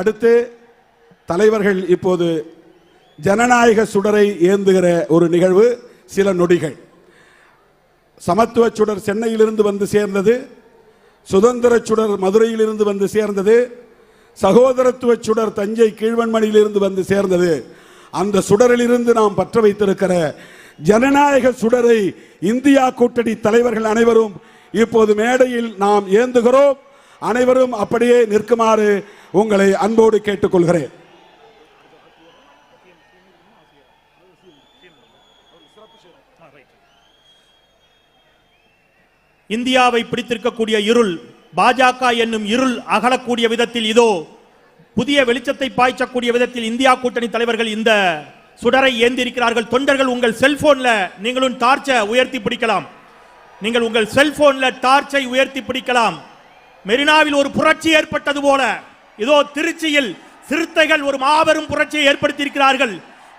அடுத்து தலைவர்கள் இப்போது ஜனநாயக சுடரை ஏந்துகிற ஒரு நிகழ்வு சில நொடிகள். சமத்துவ சுடர் சென்னையிலிருந்து வந்து சேர்ந்தது சுதந்திர சுடர் மதுரையிலிருந்து வந்து சேர்ந்தது சகோதரத்துவ சுடர் தஞ்சை கீழ்வன்மணியிலிருந்து வந்து சேர்ந்தது. அந்த சுடரிலிருந்து நாம் பற்ற வைத்திருக்கிற ஜனநாயக சுடரை இந்தியா கூட்டணி தலைவர்கள் அனைவரும் இப்போது மேடையில் நாம் ஏந்துகிறோம். அனைவரும் அப்படியே நிற்குமாறு உங்களை அன்போடு கேட்டுக்கொள்கிறேன். இந்தியாவை பிடித்திருக்கக்கூடிய இருள் பாஜக என்னும் இருள் அகலக்கூடிய விதத்தில் இதோ புதிய வெளிச்சத்தை பாய்ச்சக்கூடிய விதத்தில் இந்தியா கூட்டணி தலைவர்கள் இந்த சுடரை ஏந்திருக்கிறார்கள். தொண்டர்கள் உங்கள் செல்போன்ல நீங்களும் டார்ச்சை உயர்த்தி பிடிக்கலாம். நீங்கள் உங்கள் செல்போன்ல டார்ச்சை உயர்த்தி பிடிக்கலாம். மெரினாவில் ஒரு புரட்சி ஏற்பட்டது போல. இதோ திருச்சியில் சிறுத்தைகள் ஒரு மாபெரும் புரட்சியை ஏற்படுத்தியிருக்கிறார்கள்.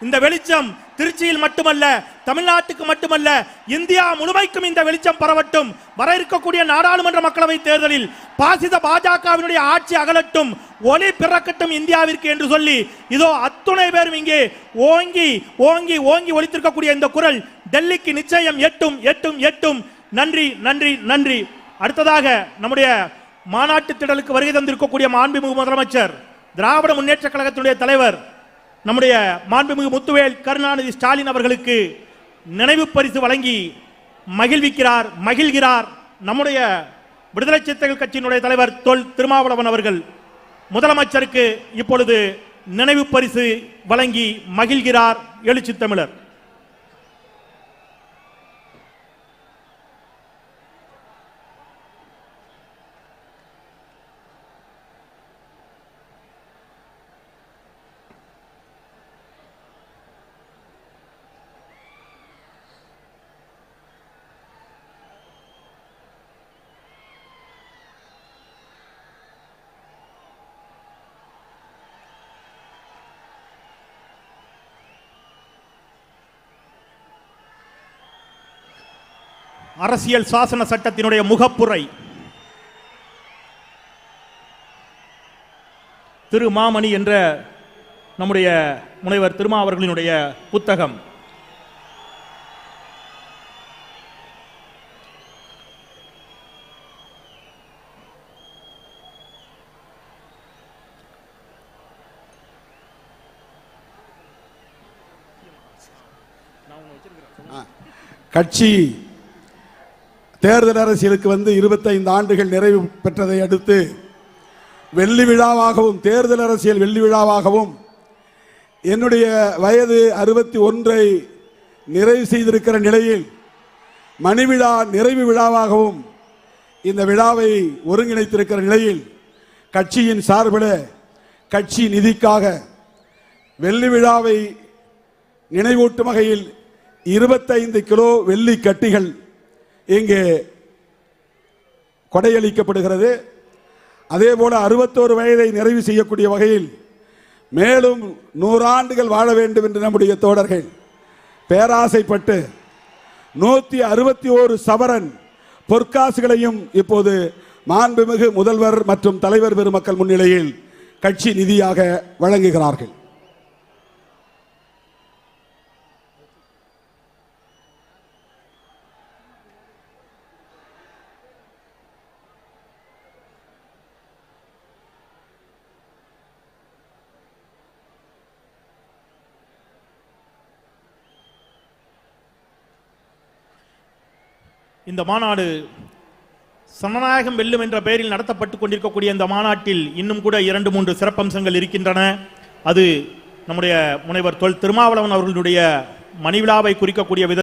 இந்த வெளிச்சம் திருச்சியில் மட்டுமல்ல தமிழ்நாட்டுக்கு மட்டுமல்ல இந்தியா முழுமைக்கும் இந்த வெளிச்சம் பரவட்டும். வர இருக்கக்கூடிய நாடாளுமன்ற மக்களவை தேர்தலில் பாசித பாஜகவினுடைய ஆட்சி அகலட்டும் ஒளி பிறக்கட்டும் இந்தியாவிற்கு என்று சொல்லி இதோ அத்துணை பேரும் இங்கே ஓங்கி ஓங்கி ஓங்கி ஒலித்திருக்கக்கூடிய இந்த குரல் டெல்லிக்கு நிச்சயம் எட்டும் எட்டும் எட்டும். நன்றி நன்றி நன்றி. அடுத்ததாக நம்முடைய மாநாட்டு திடலுக்கு வருகை தந்திருக்கக்கூடிய மாண்புமிகு முதலமைச்சர் திராவிட முன்னேற்ற கழகத்தினுடைய தலைவர் நம்முடைய மாண்புமிகு முத்துவேல் கருணாநிதி ஸ்டாலின் அவர்களுக்கு நினைவு பரிசு வழங்கி மகிழ்விக்கிறார் மகிழ்கிறார். நம்முடைய விடுதலை சிறுத்தைகள் கட்சியினுடைய தலைவர் தொல் திருமாவளவன் அவர்கள் முதலமைச்சருக்கு இப்பொழுது நினைவு பரிசு வழங்கி மகிழ்கிறார் எழுச்சி தமிழர். அரசியல் சாசன சட்டத்தினுடைய முகப்புரை. திரு மாமணி என்ற நம்முடைய முனைவர் திருமா அவர்களினுடைய புத்தகம். கட்சி தேர்தல் அரசியலுக்கு வந்து இருபத்தைந்து ஆண்டுகள் நிறைவு பெற்றதை அடுத்து வெள்ளி விழாவாகவும் தேர்தல் அரசியல் வெள்ளி விழாவாகவும் என்னுடைய வயது அறுபத்தி ஒன்றை நிறைவு செய்திருக்கிற நிலையில் மணி விழா நிறைவு விழாவாகவும் இந்த விழாவை ஒருங்கிணைத்திருக்கிற நிலையில் கட்சியின் சார்பில் கட்சி நிதிக்காக வெள்ளி விழாவை நினைவூட்டும் வகையில் இருபத்தைந்து கிலோ வெள்ளி கட்டிகள் இங்கே கொடையளிக்கப்படுகிறது. அதே போல அறுபத்தோரு வயதை நிறைவு செய்யக்கூடிய வகையில் மேலும் நூறாண்டுகள் வாழ வேண்டும் என்று நம்முடைய தோழர்கள் பேராசைப்பட்டு நூத்தி அறுபத்தி ஓரு சவரன் பொற்காசுகளையும் இப்போது மாண்புமிகு முதல்வர் மற்றும் தலைவர் பெருமக்கள் முன்னிலையில் கட்சி நிதியாக வழங்குகிறார்கள். இந்த மாநாடு சனநாயகம் வெல்லும் என்ற பெயரில் நடத்தப்பட்டு கொண்டிருக்கக்கூடிய இந்த மாநாட்டில் இன்னும் கூட இரண்டு மூன்று சிறப்பம்சங்கள் இருக்கின்றன. அது நம்முடைய முனைவர் தொல் திருமாவளவன் அவர்களுடைய மணிவிழாவை குறிக்கக்கூடிய வித